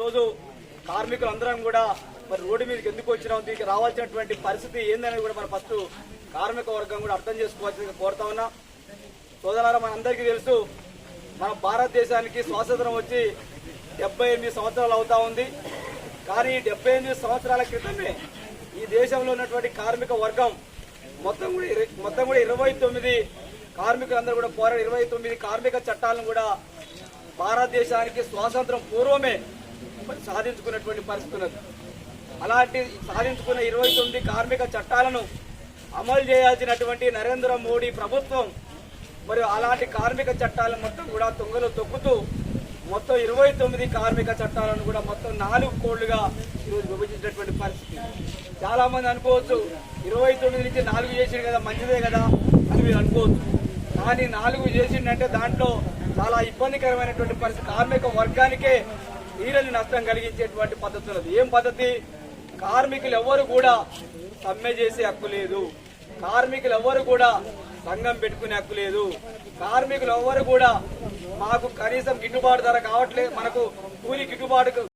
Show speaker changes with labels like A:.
A: రోజు కార్మికులందరం కూడా మరి రోడ్డు మీదకి ఎందుకు వచ్చినాం దీనికి రావాల్సినటువంటి పరిస్థితి ఏందనేది కూడా మన ఫస్ట్ కార్మిక వర్గం కూడా అర్థం చేసుకోవాల్సిందిగా కోరుతా ఉన్నా. సోదరులారా మనందరికీ తెలుసు మన భారతదేశానికి స్వాతంత్రం వచ్చి డెబ్బై ఎనిమిది సంవత్సరాలు అవుతా ఉంది. కానీ డెబ్బై ఎనిమిది సంవత్సరాల క్రితమే ఈ దేశంలో ఉన్నటువంటి కార్మిక వర్గం మొత్తం కూడా మొత్తం కూడా ఇరవై తొమ్మిది కార్మికులందరూ కూడా పోరాడు ఇరవై తొమ్మిది కార్మిక చట్టాలను కూడా భారతదేశానికి స్వాతంత్రం పూర్వమే సాధించుకున్నటువంటి పరిస్థితి ఉన్నది అలాంటి సాధించుకున్న ఇరవై తొమ్మిది కార్మిక చట్టాలను అమలు చేయాల్సినటువంటి నరేంద్ర మోడీ ప్రభుత్వం మరి అలాంటి కార్మిక చట్టాలను మొత్తం కూడా తుంగలో తొక్కుతూ మొత్తం ఇరవై తొమ్మిది కార్మిక చట్టాలను కూడా మొత్తం నాలుగు కోళ్ళుగా ఈరోజు విభజించినటువంటి పరిస్థితి. చాలా మంది అనుకోవచ్చు ఇరవై తొమ్మిది నుంచి నాలుగు చేసిండు కదా మంచిదే కదా అని మీరు అనుకోవచ్చు. కానీ నాలుగు చేసిండంటే దాంట్లో చాలా ఇబ్బందికరమైనటువంటి పరిస్థితి. కార్మిక వర్గానికే తీరని నష్టం కలిగించేటువంటి పద్ధతి ఉన్నది ఏం పద్ధతి? కార్మికులు ఎవరు కూడా సమ్మె చేసే హక్కు లేదు. కార్మికులు ఎవరు కూడా సంఘం పెట్టుకునే హక్కు లేదు. కార్మికులు ఎవరు కూడా మాకు కనీసం గిట్టుబాటు ధర కావట్లేదు. మనకు కూలి గిట్టుబాటు